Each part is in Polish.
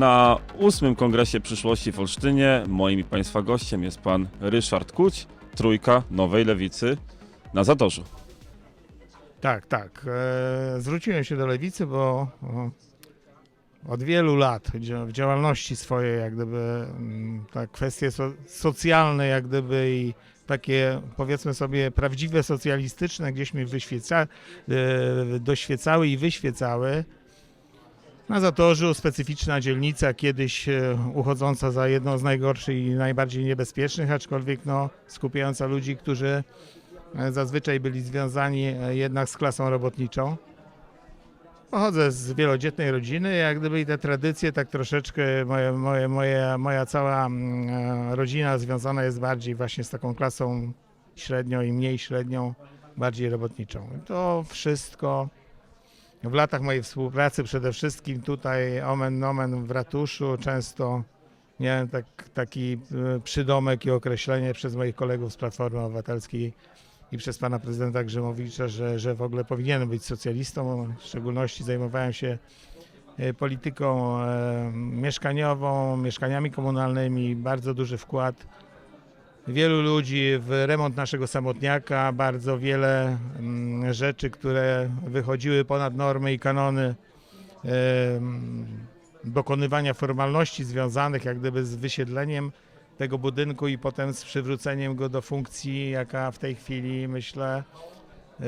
Na ósmym kongresie przyszłości w Olsztynie moim i Państwa gościem jest pan Ryszard Kuć, trójka Nowej Lewicy na Zatorzu. Tak, tak. E, zwróciłem się do lewicy, bo o, od wielu lat w działalności swojej, jak gdyby mm, te kwestie so, socjalne, jak gdyby i takie powiedzmy sobie prawdziwe socjalistyczne gdzieś mi wyświeca, e, doświecały i wyświecały. Na Zatorzu specyficzna dzielnica, kiedyś e, uchodząca za jedną z najgorszych i najbardziej niebezpiecznych, aczkolwiek no, skupiająca ludzi, którzy e, zazwyczaj byli związani e, jednak z klasą robotniczą. Pochodzę z wielodzietnej rodziny, jak gdyby i te tradycje tak troszeczkę, moje, moje, moje, moja cała mm, rodzina związana jest bardziej właśnie z taką klasą średnią i mniej średnią, bardziej robotniczą. To wszystko w latach mojej współpracy przede wszystkim tutaj omen nomen w ratuszu często miałem tak, taki e, przydomek i określenie przez moich kolegów z Platformy Obywatelskiej i przez pana prezydenta Grzymowicza, że, że w ogóle powinienem być socjalistą. W szczególności zajmowałem się e, polityką e, mieszkaniową, mieszkaniami komunalnymi, bardzo duży wkład wielu ludzi w remont naszego samotniaka, bardzo wiele mm, rzeczy, które wychodziły ponad normy i kanony dokonywania formalności związanych jak gdyby z wysiedleniem tego budynku i potem z przywróceniem go do funkcji, jaka w tej chwili myślę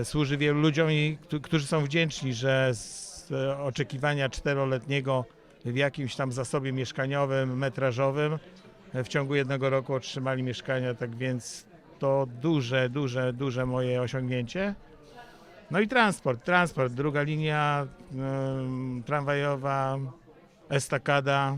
służy wielu ludziom i któ- którzy są wdzięczni, że z oczekiwania czteroletniego w jakimś tam zasobie mieszkaniowym, metrażowym w ciągu jednego roku otrzymali mieszkania, tak więc to duże, duże, duże moje osiągnięcie. No i transport, transport, druga linia em, tramwajowa, estakada,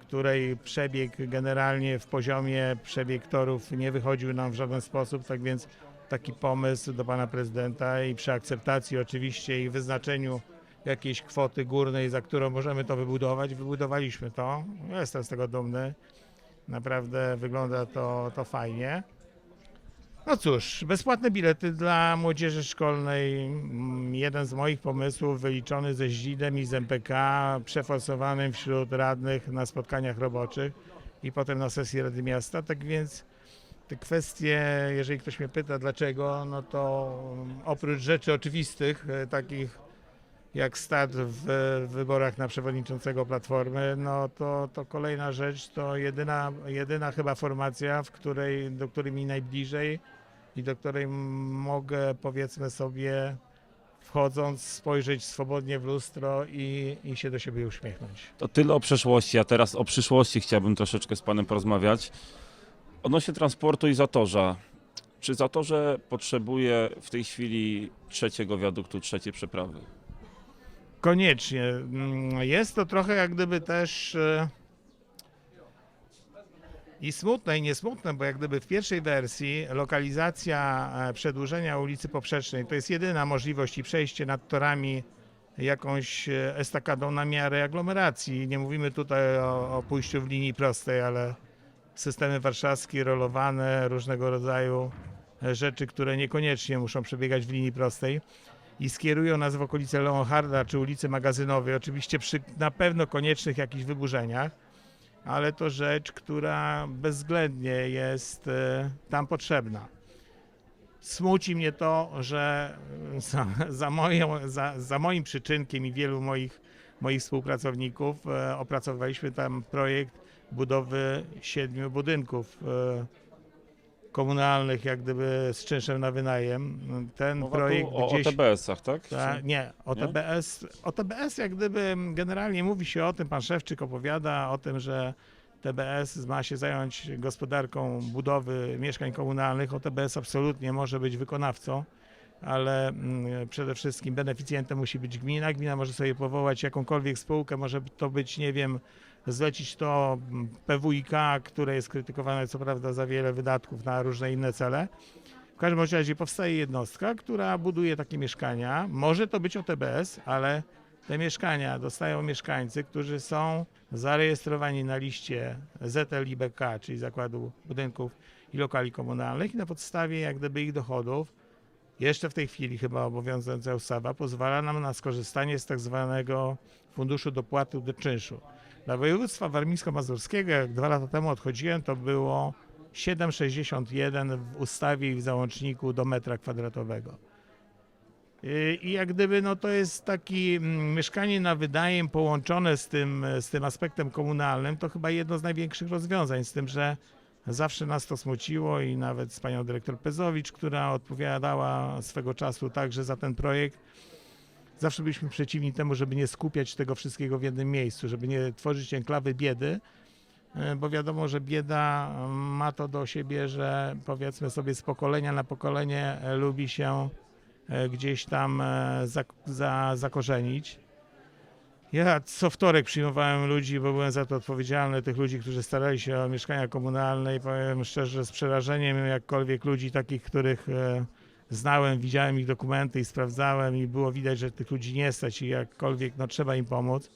której przebieg generalnie w poziomie przebieg torów nie wychodził nam w żaden sposób, tak więc taki pomysł do pana prezydenta i przy akceptacji oczywiście i wyznaczeniu jakiejś kwoty górnej, za którą możemy to wybudować, wybudowaliśmy to. Ja Jestem z tego dumny. Naprawdę wygląda to, to fajnie. No cóż, bezpłatne bilety dla młodzieży szkolnej. Mm, Jeden z moich pomysłów wyliczony ze ździdem i z MPK, przeforsowanym wśród radnych na spotkaniach roboczych i potem na sesji Rady Miasta. Tak więc te kwestie, jeżeli ktoś mnie pyta dlaczego, no to oprócz rzeczy oczywistych, e, takich jak start w wyborach na przewodniczącego Platformy, no to, to kolejna rzecz to jedyna, jedyna chyba formacja, w której, do której mi najbliżej i do której mogę powiedzmy sobie wchodząc spojrzeć swobodnie w lustro i, i się do siebie uśmiechnąć. To tyle o przeszłości, a teraz o przyszłości chciałbym troszeczkę z panem porozmawiać. Odnośnie transportu i Zatorza. Czy Zatorze potrzebuje w tej chwili trzeciego wiaduktu, trzeciej przeprawy? Koniecznie. Mm, Jest to trochę jak gdyby też e, i smutne, i niesmutne, bo jak gdyby w pierwszej wersji lokalizacja e, przedłużenia ulicy Poprzecznej to jest jedyna możliwość i przejście nad torami jakąś e, estakadą na miarę aglomeracji. Nie mówimy tutaj o, o pójściu w linii prostej, ale systemy warszawskie, rolowane, różnego rodzaju rzeczy, które niekoniecznie muszą przebiegać w linii prostej i skierują nas w okolice Leonharda czy ulicy Magazynowej, oczywiście przy na pewno koniecznych jakichś wyburzeniach, ale to rzecz, która bezwzględnie jest e, tam potrzebna. Smuci mnie to, że e, za, za, moją, za, za moim przyczynkiem i wielu moich, moich współpracowników e, opracowaliśmy tam projekt budowy siedmiu budynków komunalnych, jak gdyby z czynszem na wynajem. Ten Mowa projekt o gdzieś... OTBS-ach, tak? Ta, nie, o Nie? TBS, o TBS jak gdyby generalnie mówi się o tym, pan Szewczyk opowiada o tym, że TBS ma się zająć gospodarką budowy mieszkań komunalnych. OTBS absolutnie może być wykonawcą, ale mm, przede wszystkim beneficjentem musi być gmina. Gmina może sobie powołać jakąkolwiek spółkę, może to być, nie wiem, zlecić to mm, PWiK, które jest krytykowane co prawda za wiele wydatków na różne inne cele. W każdym razie powstaje jednostka, która buduje takie mieszkania. Może to być OTBS, ale te mieszkania dostają mieszkańcy, którzy są zarejestrowani na liście ZLIBK, czyli Zakładu Budynków i Lokali Komunalnych i na podstawie jak gdyby ich dochodów, jeszcze w tej chwili chyba obowiązująca ustawa pozwala nam na skorzystanie z tak zwanego funduszu dopłaty do czynszu. Dla województwa warmińsko-mazurskiego, jak dwa lata temu odchodziłem, to było 7,61 w ustawie i w załączniku do metra kwadratowego. I- I jak gdyby no to jest taki mm, mieszkanie na wynajem połączone z tym, z tym aspektem komunalnym, to chyba jedno z największych rozwiązań, z tym, że zawsze nas to smuciło i nawet z panią dyrektor Pezowicz, która odpowiadała swego czasu także za ten projekt, zawsze byliśmy przeciwni temu, żeby nie skupiać tego wszystkiego w jednym miejscu, żeby nie tworzyć enklawy biedy, e, bo wiadomo, że bieda mm, ma to do siebie, że powiedzmy sobie z pokolenia na pokolenie e, lubi się e, gdzieś tam za, za, zakorzenić. Ja co wtorek przyjmowałem ludzi, bo byłem za to odpowiedzialny, tych ludzi, którzy starali się o mieszkania komunalne i powiem szczerze, z przerażeniem, jakkolwiek ludzi takich, których e, znałem, widziałem ich dokumenty i sprawdzałem i było widać, że tych ludzi nie stać i jakkolwiek no, trzeba im pomóc.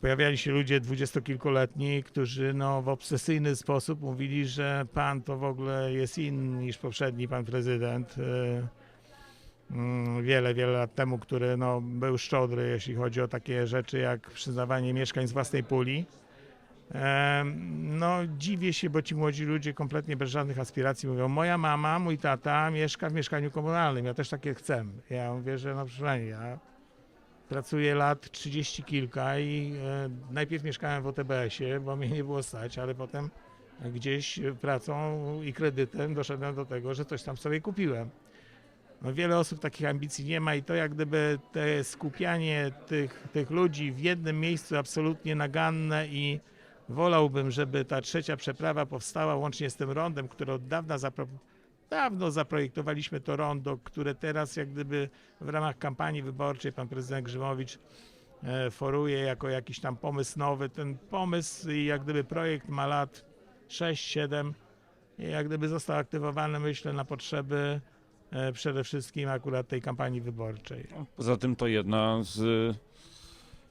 Pojawiali się ludzie dwudziestokilkuletni, którzy no, w obsesyjny sposób mówili, że pan to w ogóle jest inny niż poprzedni pan prezydent. Mm, Wiele, wiele lat temu, który no, był szczodry, jeśli chodzi o takie rzeczy jak przyznawanie mieszkań z własnej puli. No, dziwię się, bo ci młodzi ludzie kompletnie bez żadnych aspiracji mówią: Moja mama, mój tata mieszka w mieszkaniu komunalnym, ja też takie chcę. Ja mówię, że no pani, ja pracuję lat 30 kilka i e, najpierw mieszkałem w OTBS-ie, bo mnie nie było stać, ale potem gdzieś pracą i kredytem doszedłem do tego, że coś tam sobie kupiłem. No, wiele osób takich ambicji nie ma i to jak gdyby te skupianie tych, tych ludzi w jednym miejscu absolutnie naganne i wolałbym, żeby ta trzecia przeprawa powstała łącznie z tym rondem, które od dawna zapro... dawno zaprojektowaliśmy to rondo, które teraz jak gdyby w ramach kampanii wyborczej pan prezydent Grzymowicz e, foruje jako jakiś tam pomysł nowy. Ten pomysł i jak gdyby projekt ma lat 6-7 i jak gdyby został aktywowany myślę na potrzeby przede wszystkim akurat tej kampanii wyborczej. Poza tym to jedna z,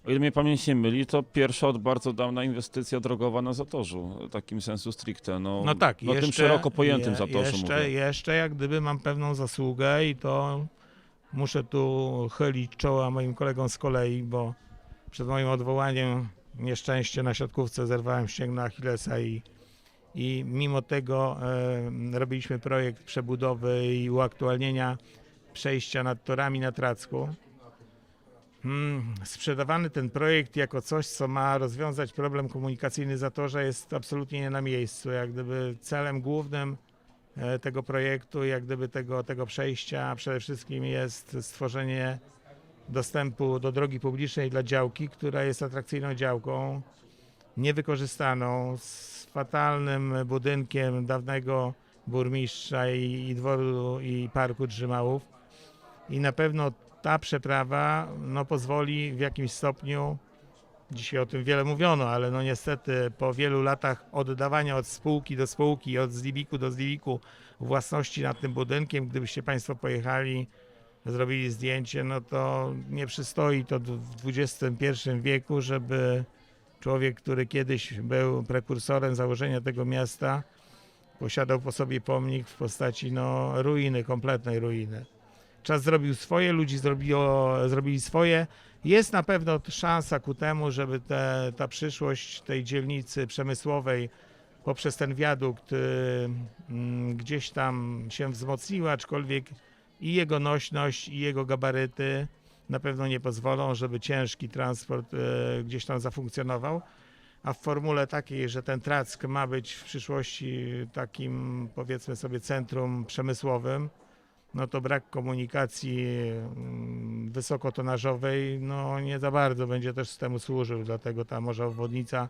o ile mnie pamięć nie myli, to pierwsza od bardzo dawna inwestycja drogowa na Zatorzu, w takim sensu stricte. No, No tak, no jeszcze, tym szeroko pojętym je- Zatorzu jeszcze, mówię. jeszcze jak gdyby mam pewną zasługę i to muszę tu chylić czoła moim kolegom z kolei, bo przed moim odwołaniem nieszczęście na siatkówce zerwałem ścięgno Achillesa i, i mimo tego robiliśmy projekt przebudowy i uaktualnienia przejścia nad torami na Tracku. Hmm, sprzedawany ten projekt jako coś, co ma rozwiązać problem komunikacyjny Zatorza jest absolutnie nie na miejscu. Jak gdyby celem głównym e, tego projektu, jak gdyby tego, tego przejścia przede wszystkim jest stworzenie dostępu do drogi publicznej dla działki, która jest atrakcyjną działką, niewykorzystaną, z fatalnym budynkiem dawnego burmistrza i, i dworu i parku Drzymałów. I na pewno ta przeprawa no, pozwoli w jakimś stopniu, dzisiaj o tym wiele mówiono, ale no niestety po wielu latach oddawania od spółki do spółki, od zlibiku do zlibiku własności nad tym budynkiem, gdybyście Państwo pojechali, zrobili zdjęcie, no to nie przystoi to w XXI wieku, żeby człowiek, który kiedyś był prekursorem założenia tego miasta, posiadał po sobie pomnik w postaci no, ruiny, kompletnej ruiny czas zrobił swoje, ludzi zrobiło, zrobili swoje. Jest na pewno szansa ku temu, żeby te, ta przyszłość tej dzielnicy przemysłowej poprzez ten wiadukt y, mm, gdzieś tam się wzmocniła, aczkolwiek i jego nośność, i jego gabaryty na pewno nie pozwolą, żeby ciężki transport y, gdzieś tam zafunkcjonował. A w formule takiej, że ten Track ma być w przyszłości takim powiedzmy sobie centrum przemysłowym, no to brak komunikacji mm, wysokotonażowej no nie za bardzo będzie też temu służył, dlatego ta może obwodnica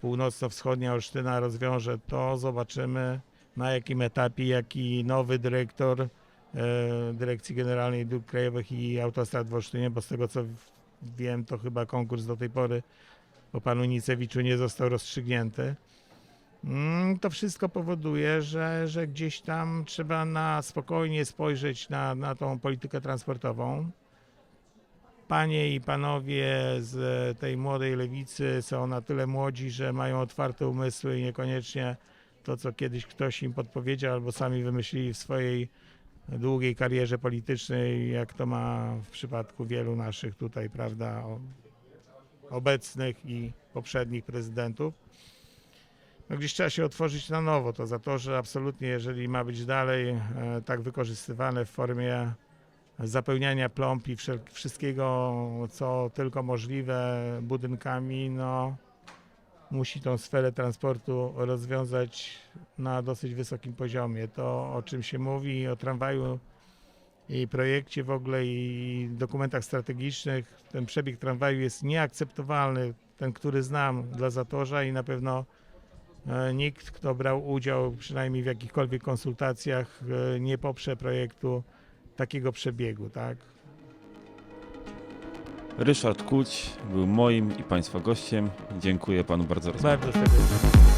północno-wschodnia Olsztyna rozwiąże to, zobaczymy na jakim etapie, jaki nowy dyrektor e, Dyrekcji Generalnej Dróg Krajowych i Autostrad w Olsztynie, bo z tego co wiem, to chyba konkurs do tej pory po panu Nicewiczu nie został rozstrzygnięty. Mm, To wszystko powoduje, że, że gdzieś tam trzeba na spokojnie spojrzeć na, na tą politykę transportową. Panie i panowie z tej młodej lewicy są na tyle młodzi, że mają otwarte umysły i niekoniecznie to, co kiedyś ktoś im podpowiedział albo sami wymyślili w swojej długiej karierze politycznej, jak to ma w przypadku wielu naszych tutaj, prawda, obecnych i poprzednich prezydentów. No gdzieś trzeba się otworzyć na nowo. To za to, że absolutnie, jeżeli ma być dalej e, tak wykorzystywane w formie zapełniania plomb i wszystkiego, co tylko możliwe budynkami, no musi tą sferę transportu rozwiązać na dosyć wysokim poziomie. To, o czym się mówi, o tramwaju i projekcie w ogóle i dokumentach strategicznych, ten przebieg tramwaju jest nieakceptowalny, ten, który znam dla Zatorza i na pewno e, nikt, kto brał udział przynajmniej w jakichkolwiek konsultacjach, e, nie poprze projektu takiego przebiegu, tak? Ryszard Kuć był moim i Państwa gościem. Dziękuję Panu bardzo. Bardzo serdecznie.